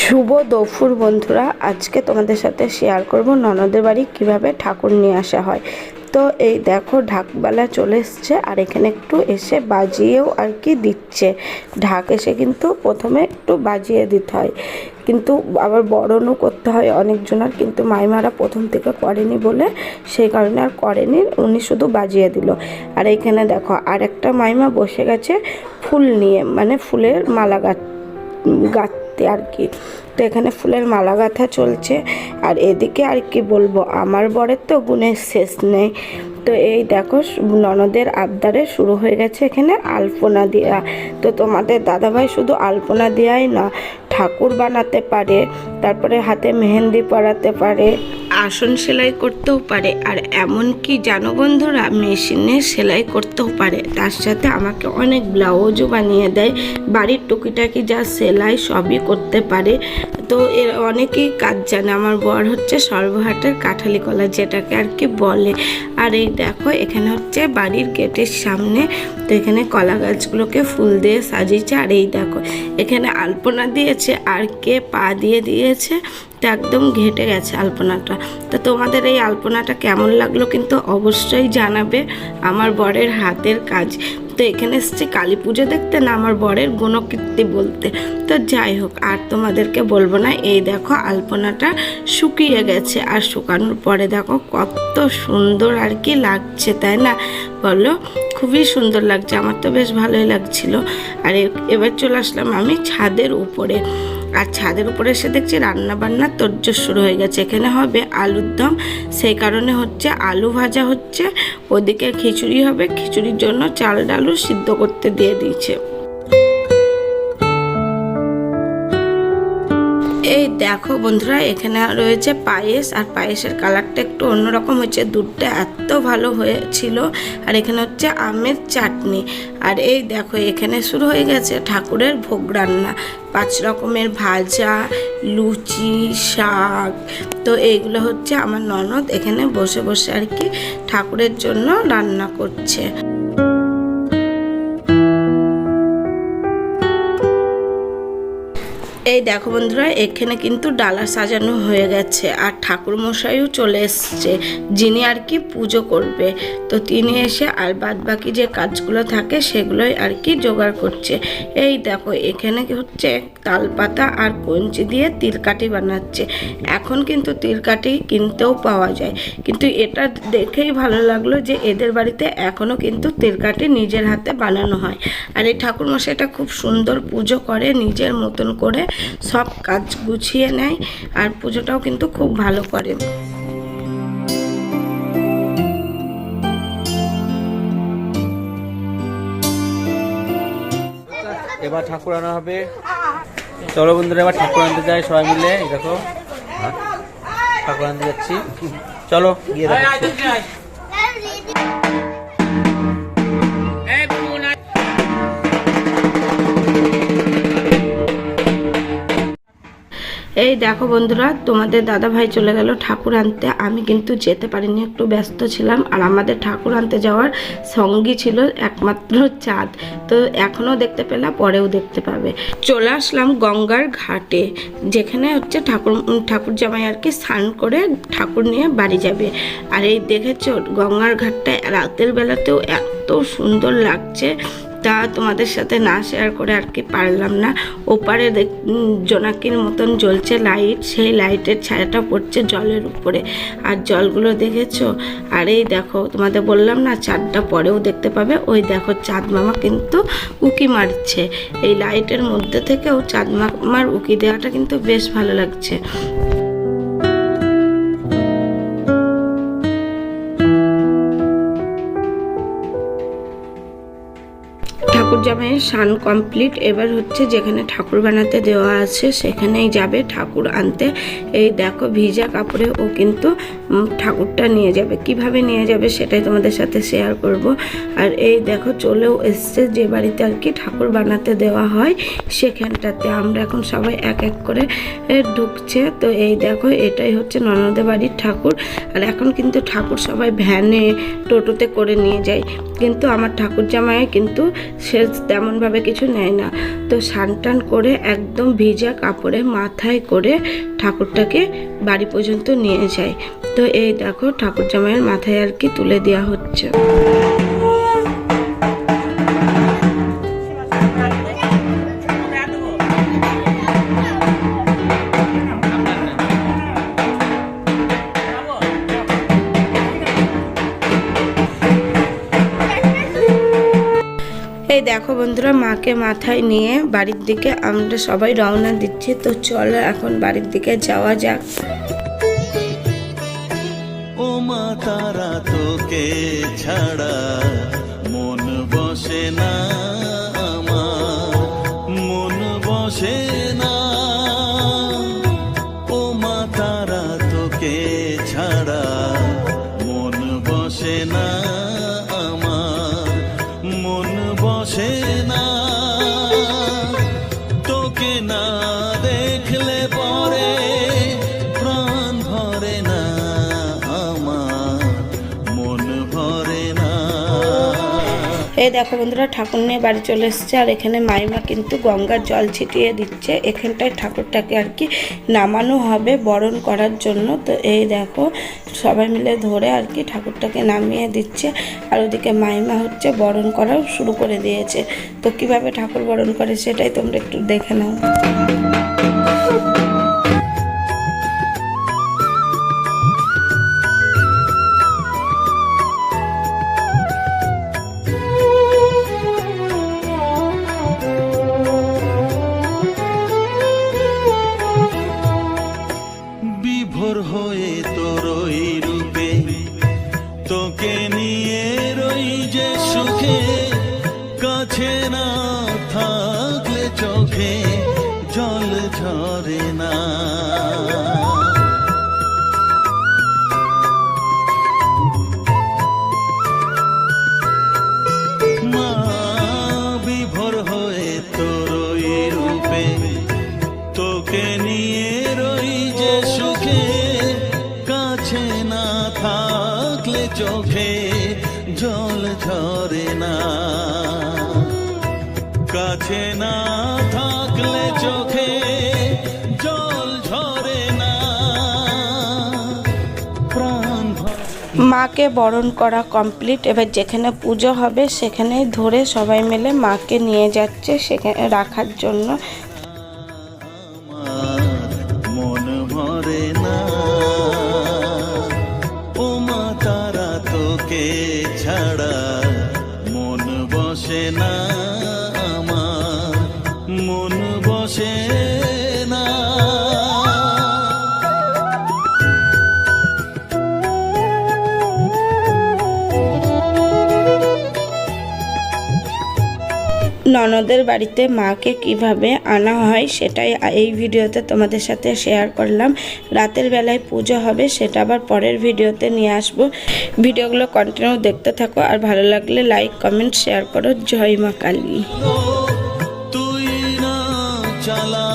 শুভ দফুর বন্ধুরা। আজকে তোমাদের সাথে শেয়ার করব ননদের বাড়ি কীভাবে ঠাকুর নিয়ে আসা হয়। তো এই দেখো ঢাকবেলা চলে এসছে আর এখানে একটু এসে বাজিয়েও আর কি দিচ্ছে। ঢাক এসে কিন্তু প্রথমে একটু বাজিয়ে দিতে হয়। কিন্তু আবার বরণও করতে হয় অনেকজনের কিন্তু মাইমারা প্রথম থেকে করেনি বলে সেই কারণে আর করেনি, উনি শুধু বাজিয়ে দিল। আর এখানে দেখো আর একটা মাইমা বসে গেছে ফুল নিয়ে মানে ফুলের মালা গাছ গাছ গাঁথতে আর কি। তো এখানে ফুলের মালা গাঁথা চলছে। আর এদিকে আর কি বলব, আমার বরের তো গুণের শেষ নেই। তো এই দেখো, ননদের আবদারে শুরু হয়ে গেছে এখানে আলপনা দেওয়া তো তোমাদের দাদাভাই শুধু আলপনা দেওয়াই না, ঠাকুর বানাতে পারে, তারপরে হাতে মেহেন্দি পরাতে পারে। আসন সেলাই করতেও পারে, আর এমন কি জানো বন্ধুরা, মেশিনে সেলাই করতেও পারে। তার সাথে আমাকে অনেক ব্লাউজও বানিয়ে দেয়। বাড়ির টুকিটাকি যা সেলাই সবই করতে পারে। তো এর অনেকেই কাজ জানে, আমার বর হচ্ছে সর্বহাটের কাঠালি কলা যেটাকে আর কি বলে। আর এই দেখো, এখানে হচ্ছে বাড়ির গেটের সামনে, তো এখানে কলা গাছগুলোকে ফুল দিয়ে সাজিয়েছে। আর এই দেখো, এখানে আলপনা দিয়েছে, আর কে পা দিয়ে দিয়েছে, তো একদম ঘেটে গেছে আলপনাটা। তো তোমাদের এই আলপনাটা কেমন লাগল কিন্তু অবশ্যই জানাবে আমার বরের হাতের কাজ। তো এখানে এসছি কালী পুজো দেখতে না আমার বরের গুণকীর্তি বলতে। তো যাই হোক, আর তোমাদেরকে বলব না, এই দেখো আলপনাটা শুকিয়ে গেছে। আর শুকানোর পরে দেখো কত সুন্দর আর কি লাগছে, তাই না? বলো, খুবই সুন্দর লাগছে, আমার তো বেশ ভালোই লাগছিল। আর এবার চলে আসলাম আমি ছাদের উপরে। আর ছাদের উপরে এসে দেখছি রান্না বান্না তোরজোর শুরু হয়ে গেছে। এখানে হবে আলুর দম, সেই কারণে হচ্ছে আলু ভাজা হচ্ছে। ওদিকে খিচুড়ি হবে, খিচুড়ির জন্য চাল ডালু সিদ্ধ করতে দিয়ে দিয়েছে। এই দেখো বন্ধুরা, এখানে রয়েছে পায়েস, আর পায়েসের কালারটা একটু অন্যরকম হয়েছে। দুধটা এত ভালো হয়েছিল। আর এখানে হচ্ছে আমের চাটনি। আর এই দেখো, এখানে শুরু হয়ে গেছে ঠাকুরের ভোগ রান্না। পাঁচ রকমের ভাজা, লুচি, শাক। তো এইগুলো হচ্ছে আমার ননদ এখানে বসে বসে আর কি ঠাকুরের জন্য রান্না করছে। এই দেখো বন্ধুরা, এখানে কিন্তু ডালা সাজানো হয়ে গেছে আর ঠাকুর মশাইও চলে এসছে, যিনি আর কি পুজো করবে। তো তিনি এসে আর বাদ বাকি যে কাজগুলো থাকে সেগুলোই আর কি জোগাড় করছে। এই দেখো, এখানে হচ্ছে তালপাতা আর কঞ্চি দিয়ে তিলকাঠি বানাচ্ছে। এখন কিন্তু তিলকাঠি কিনতেও পাওয়া যায়। কিন্তু এটা দেখেই ভালো লাগল যে এদের বাড়িতে এখনও কিন্তু তিলকাঠি নিজের হাতে বানানো হয়। আর এই ঠাকুর মশাইটা খুব সুন্দর পুজো করে নিজের মতন করে সব কাজ গুছিয়ে নেয় আর পুজোটাও কিন্তু খুব ভালো করে। এবার ঠাকুর আনা হবে। চলো বন্ধুরা, এবার ঠাকুর আনতে যাই সবাই মিলে। দেখো ঠাকুর আনতে যাচ্ছি। চলো, গিয়ে দেখাচ্ছি। এই দেখো বন্ধুরা, তোমাদের দাদা ভাই চলে গেল ঠাকুর আনতে। আমি কিন্তু যেতে পারিনি, একটু ব্যস্ত ছিলাম। আর আমাদের ঠাকুর আনতে যাওয়ার সঙ্গী ছিল একমাত্র চাঁদ। তো এখনও দেখতে পেলাম পরেও দেখতে পাবে। চলে আসলাম গঙ্গার ঘাটে, যেখানে হচ্ছে ঠাকুর ঠাকুর জামাই আর কি স্নান করে ঠাকুর নিয়ে বাড়ি যাবে। আর এই দেখেছ, গঙ্গার ঘাটটা রাতের বেলাতেও এত সুন্দর লাগছে। তা তোমাদের সাথে না শেয়ার করে আর কি পারলাম না। ওপারে জোনাকির মতন জ্বলছে লাইট সেই লাইটের ছায়াটা পড়ছে জলের উপরে। আর জলগুলো দেখেছ? আর এই দেখো, তোমাদের বললাম না, চাঁদটা পরেও দেখতে পাবে। ওই দেখো, চাঁদ মামা কিন্তু উকি মারছে। এই লাইটের মধ্যে থেকেও চাঁদ মামার উকি দেওয়াটা কিন্তু বেশ ভালো লাগছে। জামাইয়ের সান কমপ্লিট এবার হচ্ছে যেখানে ঠাকুর বানাতে দেওয়া আছে, সেখানেই যাবে ঠাকুর আনতে। এই দেখো ভিজা কাপড়ে ও কিন্তু ঠাকুরটা নিয়ে যাবে। কীভাবে নিয়ে যাবে সেটাই তোমাদের সাথে শেয়ার করব। আর এই দেখো চলেও এসছে, যে বাড়িতে আর কি ঠাকুর বানাতে দেওয়া হয়, সেখানটাতে আমরা এখন সবাই এক এক করে ঢুকছে। তো এই দেখো এটাই হচ্ছে ননদে বাড়ির ঠাকুর। আর এখন কিন্তু ঠাকুর সবাই ভ্যানে, টোটোতে করে নিয়ে যায়। কিন্তু আমার ঠাকুর জামাই কিন্তু সে তেমনভাবে কিছু নেয় না। তো স্নান টান করে একদম ভিজা কাপড়ে মাথায় করে ঠাকুরটাকে বাড়ি পর্যন্ত নিয়ে যায়। তো এই দেখো ঠাকুর জামাইয়ের মাথায় আর কি তুলে দেওয়া হচ্ছে। এই দেখো বন্ধুরা, মাকে মাথায় নিয়ে বাড়ির দিকে আমরা সবাই রওনা দিচ্ছি। তো চলো এখন বাড়ির দিকে যাওয়া যাক। ও মা, তারা তোকে ছাড়া মন বসে না। বসে এই দেখো বন্ধুরা, ঠাকুর নিয়ে বাড়ি চলে এসছে। আর এখানে মাইমা কিন্তু গঙ্গার জল ছিটিয়ে দিচ্ছে। এখানটায় ঠাকুরটাকে আর কি নামানো হবে বরণ করার জন্য। তো এই দেখো, সবাই মিলে ধরে আর কি ঠাকুরটাকে নামিয়ে দিচ্ছে। আর ওদিকে মাইমা হচ্ছে বরণ করাও শুরু করে দিয়েছে। তো কীভাবে ঠাকুর বরণ করে সেটাই তোমরা একটু দেখে নাও। বিভোর হয়ে চোখে জল ঝরে না। কাছে না থাকলে চোখে জল ঝরে না। প্রাণ মাকে বরণ করা কমপ্লিট এবার যেখানে পুজো হবে, সেখানেই ধরে সবাই মিলে মাকে নিয়ে যাচ্ছে, সেখানে রাখার জন্য। ননদের বাড়িতে মাকে কীভাবে আনা হয় সেটাই এই ভিডিওতে তোমাদের সাথে শেয়ার করলাম। রাতের বেলায় পুজো হবে সেটা আবার পরের ভিডিওতে নিয়ে আসব। ভিডিওগুলো কন্টিনিউ দেখতে থাকো আর ভালো লাগলে লাইক কমেন্ট শেয়ার করো। জয় মা কালী। চালা